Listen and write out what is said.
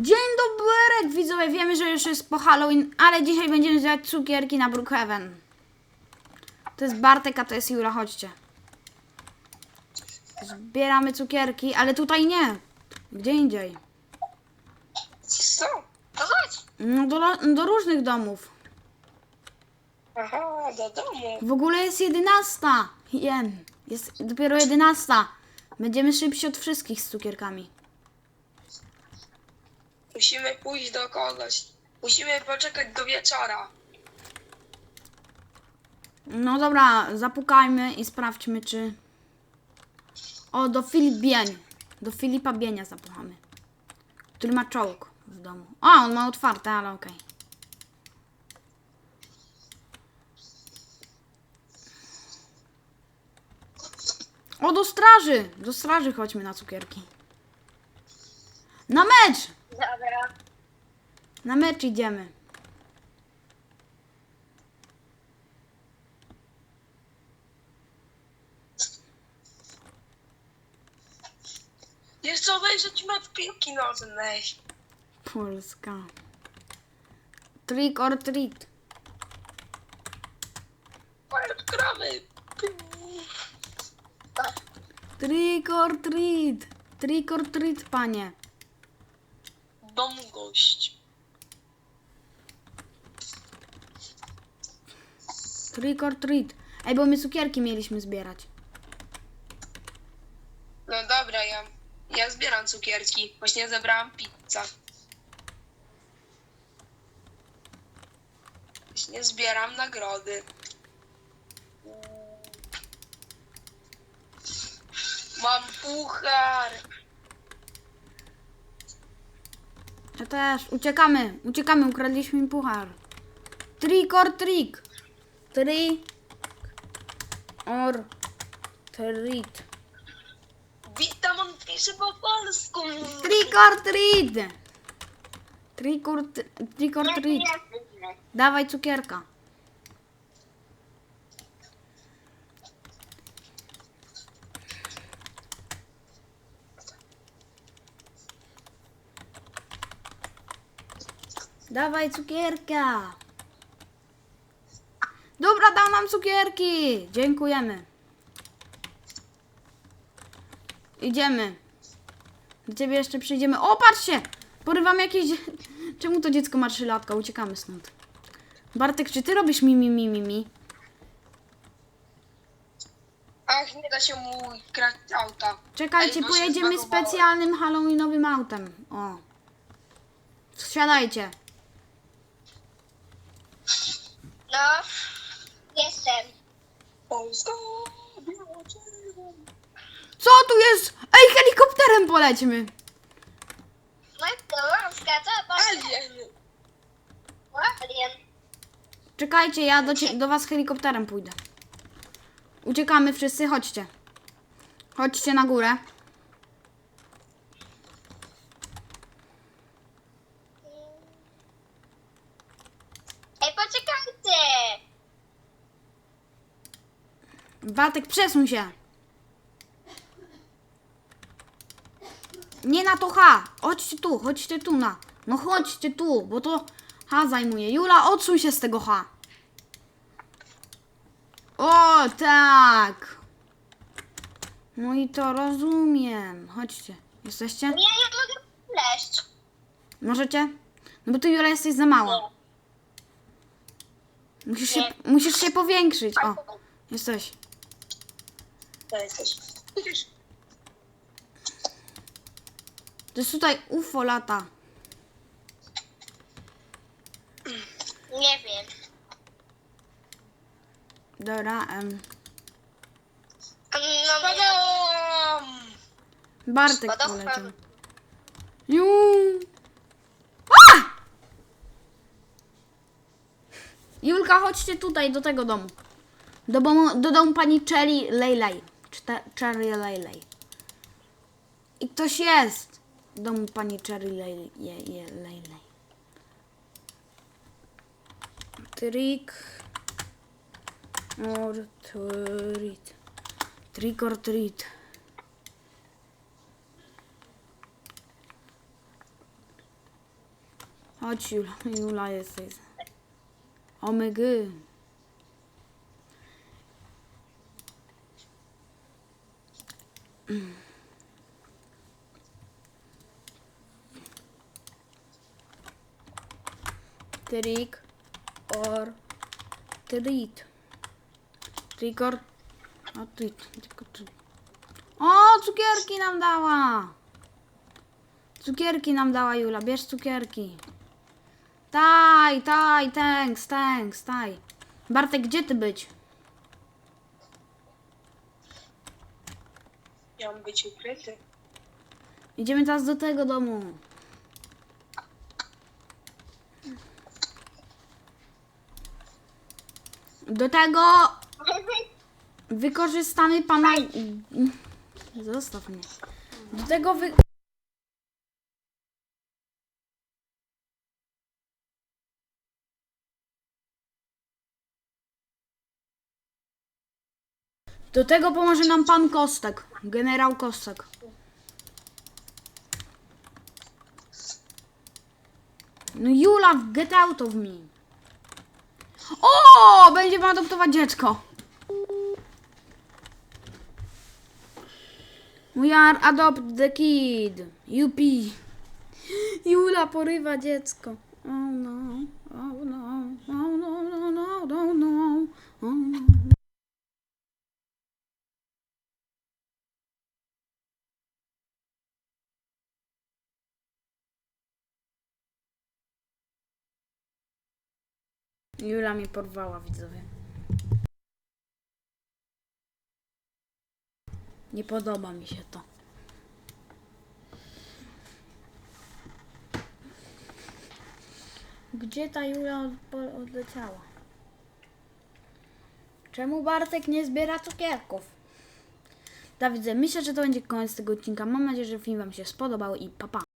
Dzień dobry, widzowie, wiemy, że już jest po Halloween, ale dzisiaj będziemy zjadać cukierki na Brookhaven. To jest Bartek, a to jest Jura, chodźcie. Zbieramy cukierki, ale tutaj nie. Gdzie indziej. Co? No chodź. No do, do różnych domów. Aha, do domu. W ogóle jest 11. Jen. Jest dopiero 11. Będziemy szybsi od wszystkich z cukierkami. Musimy pójść do kogoś. Musimy poczekać do wieczora. No dobra, zapukajmy i sprawdźmy, czy... O, do Bień. Do Filipa Bienia zapukamy. Który ma czołg w domu. O, on ma otwarte, ale okej. O, do straży! Do straży chodźmy na cukierki. Na mecz! Dobra. Na mecz idziemy. Jeszcze obejrzeć mecz piłki nożnej. Polska. Trick or treat. Gramy. Trick or treat. Trick or treat, panie. Dom gość. Trick or treat. Ej, bo my cukierki mieliśmy zbierać. No dobra, ja, ja zbieram cukierki. Właśnie zebrałam pizzę. Właśnie zbieram nagrody. Mam puchar. Ja też. Uciekamy. Uciekamy. Ukradliśmy mi puchar. Trick or trick. Trick or treat. Witam, on pisze po polsku. Trick or treat. Trick or, tr- trick or treat. Dawaj cukierka. Dawaj cukierka. Dobra, dał nam cukierki. Dziękujemy. Idziemy. Do ciebie jeszcze przyjdziemy. O, patrzcie! Porywam jakieś... Czemu to dziecko ma 3 latka? Uciekamy stąd. Bartek, czy ty robisz mi, mi, mi, mi, mi? Ach, nie da się mu grać auta. Czekajcie, Ej, bo się pojedziemy zbagowało. specjalnym halloweenowym autem. O. Wsiadajcie. No, jestem. Polska, biało-czerwona. Co tu jest? Ej, helikopterem polećmy. Matko, łaska, co pan? Alien. Alien. Czekajcie, ja do, cie, do was helikopterem pójdę. Uciekamy wszyscy, chodźcie. Chodźcie na górę. Ej, poczekajcie! Bartek, przesuń się. Nie na to H. Chodźcie tu, chodźcie tu na. No chodźcie tu, bo to H zajmuje. Jula, odsuń się z tego H. O, tak. No i to rozumiem. Chodźcie. Jesteście? Nie, ja mogę pleść. Możecie? No bo ty Jula jesteś za mała. Musisz się, musisz się powiększyć. O, jesteś. To jesteś. To jest tutaj UFO lata. Nie wiem. Dobra, em. No, nie. Padam! Bartek Spadochronu. poleciał. Ju. A! Julka, chodźcie tutaj, do tego domu. Do, domu, do domu pani Cherry Laylay. Cherry Laylay. I ktoś jest w domu pani Cherry Laylay. Trick or treat. Trick or treat. Chodź Jula, Jula jesteś. Omygy. Trick or treat. Trick or... O, treat. Tylko treat. O, cukierki nam dała! Cukierki nam dała Jula, bierz cukierki. Taj, taj, thanks, thanks, taj. Bartek, gdzie ty być? Mam być ukryty. Idziemy teraz do tego domu. Do tego wykorzystamy pana... Zostaw mnie. Do tego wy... Do tego pomoże nam pan Kostek, generał Kostek. No Jula, get out of me. O, będziemy adoptować dziecko. We are adopt the kid. Yupi. Jula porywa dziecko. Jula mnie porwała, widzowie. Nie podoba mi się to. Gdzie ta Jula odleciała? Czemu Bartek nie zbiera cukierków? Dawidze, myślę, że to będzie koniec tego odcinka. Mam nadzieję, że film Wam się spodobał i papa. Pa.